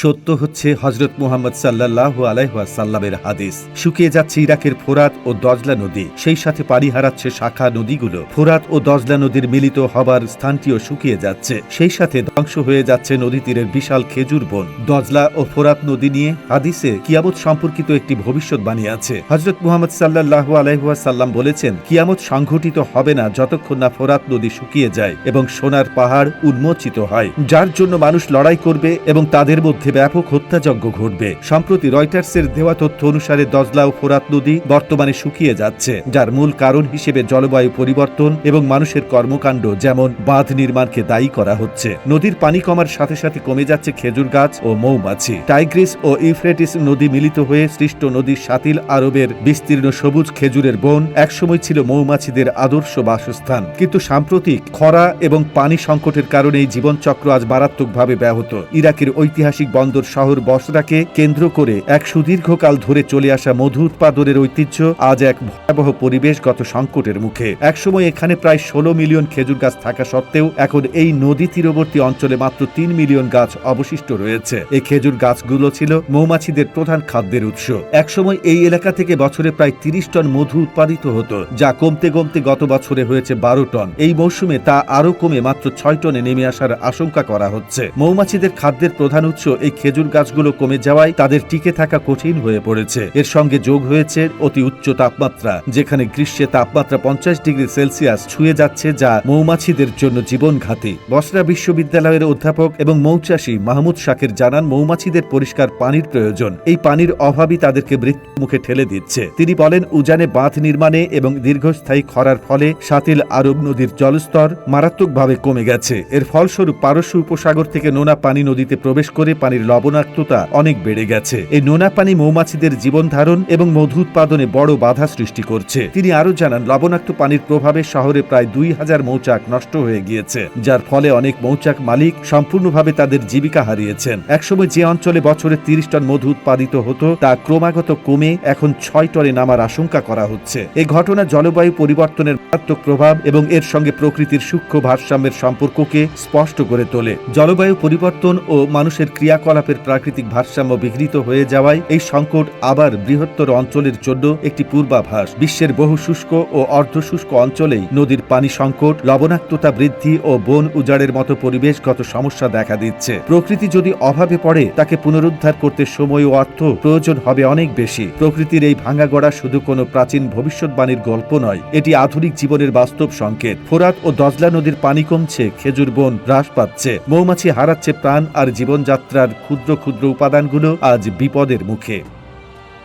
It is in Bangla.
সত্য হচ্ছে হজরত মুহাম্মদ সাল্লাহ আলাইহাসাল্লামের হাদিস। শুকিয়ে যাচ্ছে ইরাকের ফোরাত ও দজলা নদী। সেই সাথে পানি হারাচ্ছে শাখা নদীগুলো। ফোরাত ও দজলা নদীর মিলিত হবার স্থানটিও শুকিয়ে যাচ্ছে। সেই সাথে ধ্বংস হয়ে যাচ্ছে নদী তীরের বিশাল খেজুর বন। দজলা ও ফোরাত নদী নিয়ে হাদিসে কিয়ামত সম্পর্কিত একটি ভবিষ্যৎবাণী আছে। হজরত মুহাম্মদ সাল্লাহ আলাইহাসাল্লাম বলেছেন, কিয়ামত সংঘটিত হবে না যতক্ষণ না ফোরাত নদী শুকিয়ে যায় এবং সোনার পাহাড় উন্মোচিত হয়। যার জন্য মানুষ লড়াই করবে এবং তাদের মধ্যে ব্যাপক হত্যাযজ্ঞ ঘটবে। সম্প্রতি রয়টার্সের দেওয়া তথ্য অনুসারে দজলা ও ফোরাত নদী বর্তমানে শুকিয়ে যাচ্ছে, যার মূল কারণ হিসেবে জলবায়ু পরিবর্তন এবং মানুষের কর্মকাণ্ড, যেমন বাঁধ নির্মাণকে দায়ী করা হচ্ছে। নদীর পানি কমার সাথে সাথে কমে যাচ্ছে খেজুর গাছ ও মৌমাছি। টাইগ্রিস ও ইউফ্রেটিস নদী মিলিত হয়ে সৃষ্ট নদীর সাতিল আরবের বিস্তীর্ণ সবুজ খেজুরের বন একসময় ছিল মৌমাছিদের আদর্শ বাসস্থান। কিন্তু সাম্প্রতিক খরা এবং পানি সংকটের কারণে এই জীবনচক্র আজ মারাত্মকভাবে ব্যাহত। ইরাকের ঐতিহাসিক বন্দর শহর বসরাকে কেন্দ্র করে এক সুদীর্ঘকাল ধরে চলে আসা মধু উৎপাদনের ঐতিহ্য আজ এক ভয়াবহ পরিবেশগত সংকটের মুখে। একসময় এখানে প্রায় ষোলো মিলিয়ন খেজুর গাছ থাকা সত্ত্বেও এখন এই নদী তীরবর্তী অঞ্চলে মাত্র তিন মিলিয়ন গাছ অবশিষ্ট রয়েছে। এই খেজুর গাছগুলো ছিল মৌমাছিদের প্রধান খাদ্যের উৎস। একসময় এই এলাকা থেকে বছরে প্রায় তিরিশ টন মধু উৎপাদিত হতো, যা কমতে কমতে গত বছরে হয়েছে বারো টন। এই মৌসুমে তা আরও কমে মাত্র ছয় টনে নেমে আসার আশঙ্কা করা হচ্ছে। মৌমাছিদের খাদ্যের প্রধান উৎস এই খেজুর গাছগুলো কমে যাওয়ায় তাদের টিকে থাকা কঠিন হয়ে পড়েছে। এর সঙ্গে যোগ হয়েছে অতি উচ্চ তাপমাত্রা, যেখানে গ্রীষ্মে তাপমাত্রা পঞ্চাশ ডিগ্রি সেলসিয়াস ছুঁয়ে যাচ্ছে যা মৌমাছিদের জন্য জীবনঘাতী বসরা বিশ্ববিদ্যালয়ের অধ্যাপক এবং মৌচাষী মাহমুদ শাকের জানান, মৌমাছিদের পরিষ্কার পানির প্রয়োজন। এই পানির অভাবই তাদেরকে মৃত্যু মুখে ঠেলে দিচ্ছে। তিনি বলেন, উজানে বাঁধ নির্মাণে এবং দীর্ঘস্থায়ী খরার ফলে সাতিল আরব নদীর জলস্তর মারাত্মকভাবে কমে গেছে। এর ফলস্বরূপ পারস্য উপসাগর থেকে নোনা পানি নদীতে প্রবেশ করে পানির লবণাক্ততা অনেক বেড়ে গেছে। এই নোনা পানি মৌমাছিদের জীবন ধারণ এবং মধু উৎপাদনে বড় বাধা সৃষ্টি করছে। তিনি আরও জানান, লবণাক্ত পানির প্রভাবে শহরে প্রায় দুই হাজার মৌচাক নষ্ট হয়ে গিয়েছে, যার ফলে অনেক মৌচাক মালিক সম্পূর্ণভাবে তাদের জীবিকা হারিয়েছেন। একসময় যে অঞ্চলে বছরে তিরিশ টন মধু উৎপাদিত হতো, তা ক্রমাগত কমে এখন ছয় টনে নামার আশঙ্কা করা হচ্ছে। এই ঘটনা জলবায়ু পরিবর্তনের মারাত্মক প্রভাব এবং এর সঙ্গে প্রকৃতির সূক্ষ্ম ভারসাম্যের সম্পর্ককে স্পষ্ট করে তোলে। জলবায়ু পরিবর্তন ও মানুষের ক্রিয়াকলাপের প্রাকৃতিক ভারসাম্য বিঘ্নিত হয়ে যাওয়ায় এই সংকট আবার বৃহত্তর অঞ্চলের জন্য একটি পূর্বাভাস। বিশ্বের বহু শুষ্ক ও অর্ধশুষ্ক অঞ্চলেই নদীর পানি সংকট, লবণাক্ততা বৃদ্ধি ও বন উজাড়ের মতো পরিবেশগত সমস্যা দেখা দিচ্ছে। প্রকৃতি যদি অভাবে পড়ে, তাকে পুনরুদ্ধার করতে সময় ও অর্থ প্রয়োজন হবে অনেক বেশি। প্রকৃতির এই ভাঙা গড়া শুধু কোনো প্রাচীন ভবিষ্যৎবাণীর গল্প নয়, এটি আধুনিক জীবনের বাস্তব সংকেত। ফোরাত ও দজলা নদীর পানি কমছে, খেজুর বন হ্রাস পাচ্ছে, মৌমাছি হারাচ্ছে প্রাণ আর জীবনযাত্রার ক্ষুদ্র ক্ষুদ্র উপাদানগুলো আজ বিপদের মুখে।